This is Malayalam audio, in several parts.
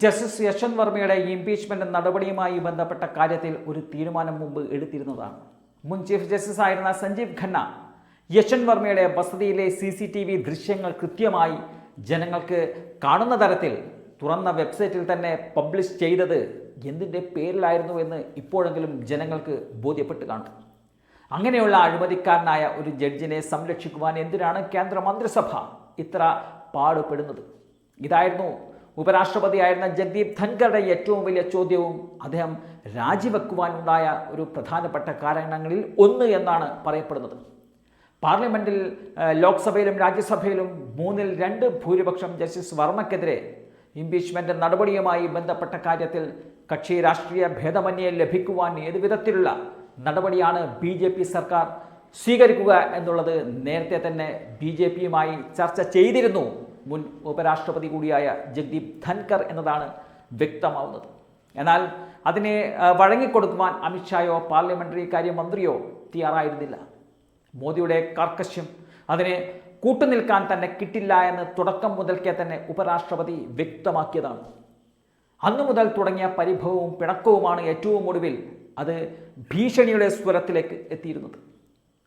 ജസ്റ്റിസ് യശ്വന്ത് വർമ്മയുടെ ഇംപീച്ച്മെന്റ് നടപടിയുമായി ബന്ധപ്പെട്ട കാര്യത്തിൽ ഒരു തീരുമാനം മുമ്പ് എടുത്തിരുന്നതാണ്. മുൻ ചീഫ് ജസ്റ്റിസ് ആയിരുന്ന സഞ്ജീവ് ഖന്ന യശ്വന്ത് വർമ്മയുടെ വസതിയിലെ സി സി ടി വി ദൃശ്യങ്ങൾ കൃത്യമായി ജനങ്ങൾക്ക് കാണുന്ന തരത്തിൽ തുറന്ന വെബ്സൈറ്റിൽ തന്നെ പബ്ലിഷ് ചെയ്തത് എന്തിന്റെ പേരിലായിരുന്നു എന്ന് ഇപ്പോഴെങ്കിലും ജനങ്ങൾക്ക് ബോധ്യപ്പെട്ട് കാണും. അങ്ങനെയുള്ള അഴിമതിക്കാരനായ ഒരു ജഡ്ജിനെ സംരക്ഷിക്കുവാൻ എന്തിനാണ് കേന്ദ്ര മന്ത്രിസഭ ഇത്ര പാടുപെടുന്നത്? ഇതായിരുന്നു ഉപരാഷ്ട്രപതിയായിരുന്ന ജഗ്ദീപ് ധൻഖറുടെ ഏറ്റവും വലിയ ചോദ്യവും അദ്ദേഹം രാജിവെക്കുവാനുണ്ടായ ഒരു പ്രധാനപ്പെട്ട കാരണങ്ങളിൽ ഒന്ന് എന്നാണ് പറയപ്പെടുന്നത്. പാർലമെന്റിൽ ലോക്സഭയിലും രാജ്യസഭയിലും മൂന്നിൽ രണ്ട് ഭൂരിപക്ഷം ജസ്റ്റിസ് വർമ്മക്കെതിരെ ഇംപീച്ച്മെന്റ് നടപടിയുമായി ബന്ധപ്പെട്ട കാര്യത്തിൽ കക്ഷി രാഷ്ട്രീയ ഭേദമന്യെ ലഭിക്കുവാൻ ഏതു വിധത്തിലുള്ള നടപടിയാണ് ബി ജെ പി സർക്കാർ സ്വീകരിക്കുക എന്നുള്ളത് നേരത്തെ തന്നെ ബി ജെ പിയുമായി ചർച്ച ചെയ്തിരുന്നു. മുൻ ഉപരാഷ്ട്രപതി കൂടിയായ ജഗ്ദീപ് ധൻകർ എന്നതാണ് വ്യക്തമാവുന്നത്. എന്നാൽ അതിനെ വഴങ്ങിക്കൊടുക്കുവാൻ അമിത്ഷായോ പാർലമെന്ററി കാര്യമന്ത്രിയോ തയ്യാറായിരുന്നില്ല. മോദിയുടെ കർക്കശ്യം അതിനെ കൂട്ടുനിൽക്കാൻ തന്നെ കിട്ടില്ല എന്ന് തുടക്കം മുതൽക്കേ തന്നെ ഉപരാഷ്ട്രപതി വ്യക്തമാക്കിയതാണ്. അന്നു മുതൽ തുടങ്ങിയ പരിഭവവും പിണക്കവുമാണ് ഏറ്റവും ഒടുവിൽ അത് ഭീഷണിയുടെ സ്വരത്തിലേക്ക് എത്തിയിരുന്നത്.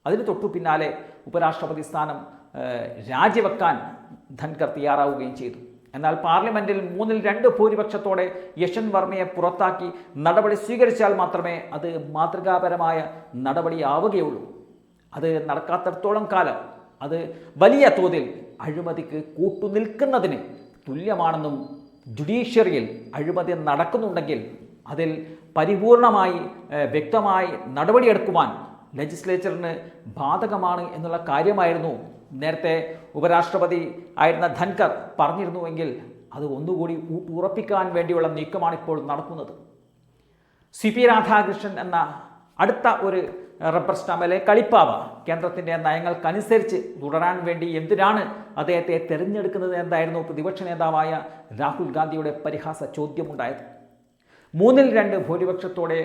അതിന് തൊട്ടു പിന്നാലെ ഉപരാഷ്ട്രപതി സ്ഥാനം രാജിവെക്കാൻ ധൻകർ തയ്യാറാവുകയും ചെയ്തു. എന്നാൽ പാർലമെന്റിൽ മൂന്നിൽ രണ്ട് ഭൂരിപക്ഷത്തോടെ യശൻ വർമ്മയെ പുറത്താക്കി നടപടി സ്വീകരിച്ചാൽ മാത്രമേ അത് മാതൃകാപരമായ നടപടിയാവുകയുള്ളൂ അത് നടക്കാത്തിടത്തോളം കാലം അത് വലിയ തോതിൽ അഴിമതിക്ക് കൂട്ടുനിൽക്കുന്നതിന് തുല്യമാണെന്നും ജുഡീഷ്യറിയിൽ അഴിമതി നടക്കുന്നുണ്ടെങ്കിൽ അതിൽ പരിപൂർണമായി വ്യക്തമായി നടപടിയെടുക്കുവാൻ ലെജിസ്ലേച്ചറിന് ബാധകമാണ് എന്നുള്ള കാര്യമായിരുന്നു നേരത്തെ ഉപരാഷ്ട്രപതി ആയിരുന്ന ധൻകർ പറഞ്ഞിരുന്നുവെങ്കിൽ അത് ഒന്നുകൂടി ഉറപ്പിക്കാൻ വേണ്ടിയുള്ള നീക്കമാണ് ഇപ്പോൾ നടക്കുന്നത്. സി പി രാധാകൃഷ്ണൻ എന്ന അടുത്ത ഒരു റബ്ബർ സ്റ്റാമ്പിലെ കളിപ്പാവ കേന്ദ്രത്തിന്റെ നയങ്ങൾക്കനുസരിച്ച് തുടരാൻ വേണ്ടി എന്തിനാണ് അദ്ദേഹത്തെ തിരഞ്ഞെടുക്കുന്നത് എന്തായിരുന്നു പ്രതിപക്ഷ നേതാവായ രാഹുൽ ഗാന്ധിയുടെ പരിഹാസ ചോദ്യമുണ്ടായത്? മൂന്നിൽ രണ്ട് ഭൂരിപക്ഷത്തോടെ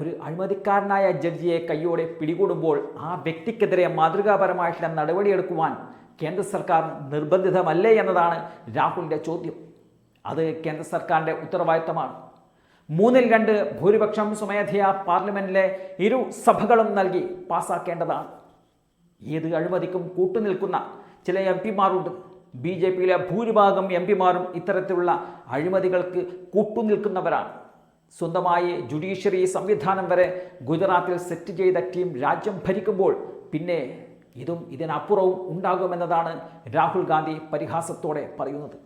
ഒരു അഴിമതിക്കാരനായ ജഡ്ജിയെ കയ്യോടെ പിടികൂടുമ്പോൾ ആ വ്യക്തിക്കെതിരെ മാതൃകാപരമായിട്ടുള്ള നടപടിയെടുക്കുവാൻ കേന്ദ്ര സർക്കാർ നിർബന്ധിതമല്ലേ എന്നതാണ് രാഹുലിന്റെ ചോദ്യം. അത് കേന്ദ്ര സർക്കാരിന്റെ ഉത്തരവാദിത്തമാണ്. മൂന്നിൽ രണ്ട് ഭൂരിപക്ഷം സ്വമേധയാ പാർലമെന്റിലെ ഇരു സഭകളും നൽകി പാസാക്കേണ്ടതാണ്. ഏത് അഴിമതിക്കും കൂട്ടുനിൽക്കുന്ന ചില എം പിമാരുണ്ട്. ബി ജെ പിയിലെ ഭൂരിഭാഗം എം പിമാരും ഇത്തരത്തിലുള്ള അഴിമതികൾക്ക് കൂട്ടുനിൽക്കുന്നവരാണ്. സ്വന്തമായി ജുഡീഷ്യറി സംവിധാനം വരെ ഗുജറാത്തിൽ സെറ്റ് ചെയ്ത ടീം രാജ്യം ഭരിക്കുമ്പോൾ പിന്നെ ഇതും ഇതിനപ്പുറവും ഉണ്ടാകുമെന്നതാണ് രാഹുൽ ഗാന്ധി പരിഹാസത്തോടെ പറയുന്നത്.